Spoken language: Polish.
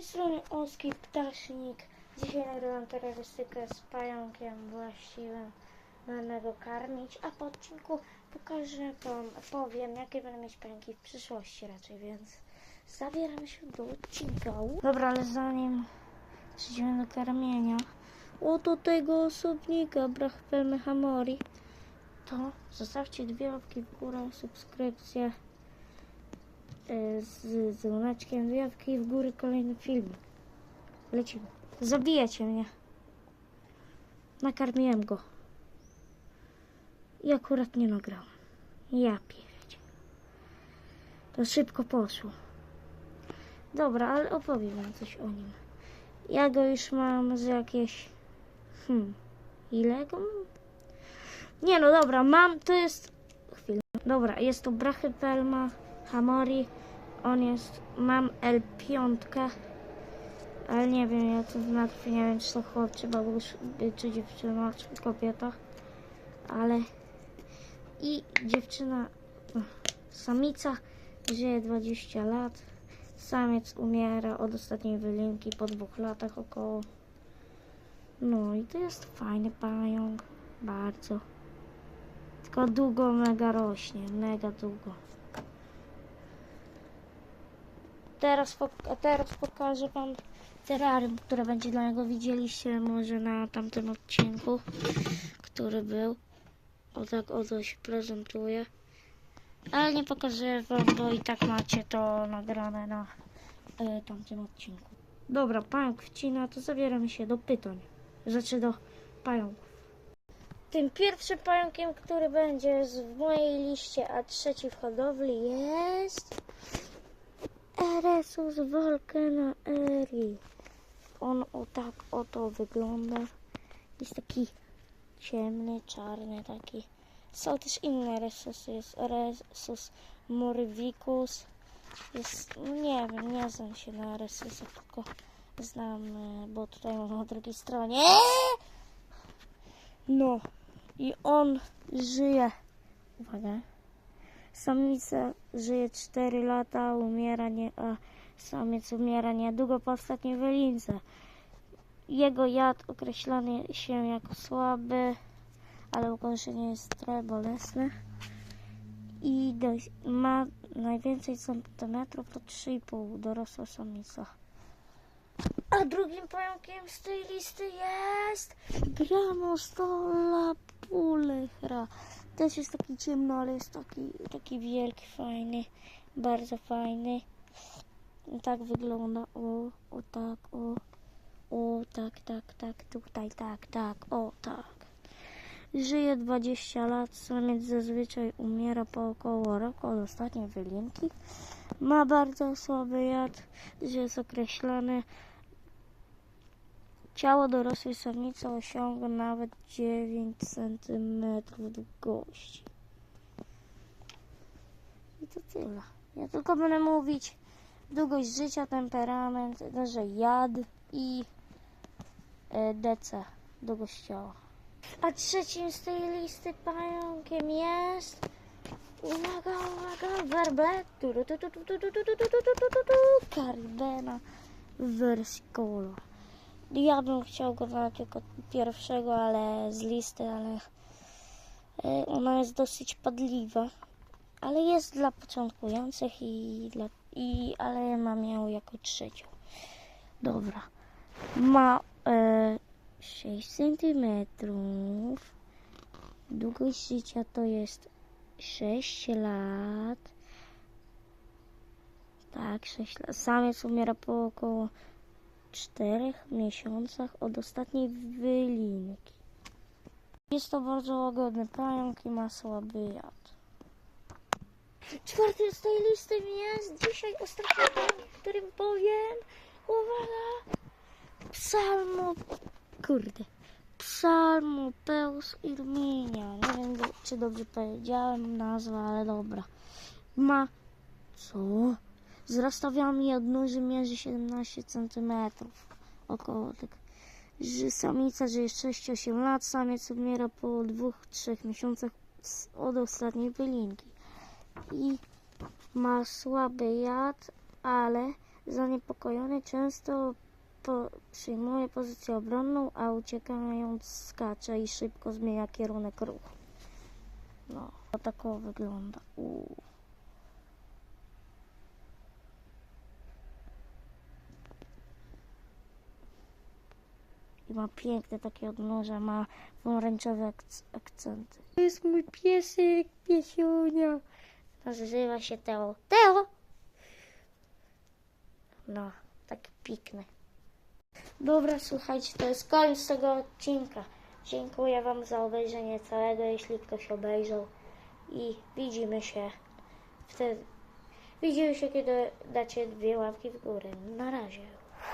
tej strony Oski Ptasznik. Dzisiaj nagrywam terrorystykę z pająkiem właściwym. Będę go karmić, a po odcinku pokażę wam, powiem jakie będę mieć pająki w przyszłości raczej, więc zabieram się do odcinka. Dobra, ale zanim przejdziemy do karmienia, oto tego osobnika, Brachpelmy Hamori, to zostawcie dwie łapki w górę, subskrypcję z dzwoneczkiem, dwie łapki w górę, kolejny film. Lecimy. Zabijecie mnie. Nakarmiłem go. I akurat nie nagrałem. Ja pierdzie. To szybko poszło. Dobra, ale opowiem wam coś o nim. Ja go już mam z jakieś... Hmm... Ile go mam? Nie no dobra, mam... To jest... Chwilę. Dobra, jest to Brachypelma Hamori. On jest... Mam L5. Ale nie wiem, ja to znaczy, nie wiem, czy to chłop, czy babusz, czy dziewczyna, czy kobieta. Ale... I dziewczyna... Samica żyje 20 lat. Samiec umiera od ostatniej wylinki po dwóch latach około. No i to jest fajny pająk. Bardzo. Tylko długo mega rośnie. Mega długo. Teraz, pok- teraz pokażę wam terrarium, które będzie dla niego widzieliście może na tamtym odcinku, który był. O tak oto się prezentuje. Ale nie pokażę wam, bo i tak macie to nagrane na e, tamtym odcinku. Dobra, pająk wcina, to zabieramy się do pytań. Znaczy do pająków. Tym pierwszym pająkiem, który będzie w mojej liście, a trzeci w hodowli jest... Eresus volcana eri. On o tak oto wygląda. Jest taki ciemny, czarny taki. Są też inne Eresusy. Jest Eresus morvicus. Jest, nie wiem, nie znam się na Eresusach, tylko znam, e, bo tutaj mam na drugiej stronie. No i on żyje. Uwaga. Samica żyje 4 lata, umiera nie, a samiec umiera niedługo po ostatniej wylince. Jego jad określany się jako słaby, ale ukończenie jest trochę bolesne. I dość, ma najwięcej centymetrów to 3,5 dorosła samica. A drugim pająkiem z tej listy jest Gramostola pulechra. Też jest taki ciemno, ale jest taki, taki wielki, fajny, bardzo fajny. Tak wygląda, o, o tak, o, o tak, tak, tak, tutaj, tak, tak, o tak. Żyje 20 lat, samiec zazwyczaj umiera po około roku od ostatniej wylinki. Ma bardzo słaby jad, że jest określony. Ciało dorosłej samicy osiąga nawet 9 cm długości. I to tyle. Ja tylko będę mówić długość życia, temperament, że jad i e, DC, długość ciała. A trzecim z tej listy pająkiem jest uwaga, uwaga, werblet tu, tu, tu, Ja bym chciał go znać jako pierwszego, ale z listy, ale e, ona jest dosyć padliwa. Ale jest dla początkujących i dla, i, ale mam ją jako trzecią. Dobra. Ma e, 6 cm. Długość życia to jest 6 lat. Tak, 6 lat. Samiec umiera po około 4 miesiącach od ostatniej wylinki. Jest to bardzo łagodny pająk i ma słaby jad. Czwarty z tej listy jest dzisiaj ostatni pająk, którym powiem. Uwaga! Psalmo... Kurde. Psalmopeus irminia. Nie wiem, czy dobrze powiedziałem nazwę, ale dobra. Ma... Co? Z rozstawiami odnóży mierzy 17 cm. Około tak. Że samica żyje 6-8 lat, samiec umiera po 2-3 miesiącach od ostatniej wylinki. I ma słaby jad, ale zaniepokojony często po, przyjmuje pozycję obronną, a uciekając skacze i szybko zmienia kierunek ruchu. No, to tak wygląda. Uuu. I ma piękne takie odnóża, ma pomarańczowe akc- akcenty. To jest mój piesek, piesiunia. Nazywa się Teo. Teo! No, taki pikny. Dobra, słuchajcie, to jest koniec tego odcinka. Dziękuję Wam za obejrzenie całego, jeśli ktoś obejrzał. I widzimy się wtedy. Widzimy się, kiedy dacie dwie łapki w górę. Na razie.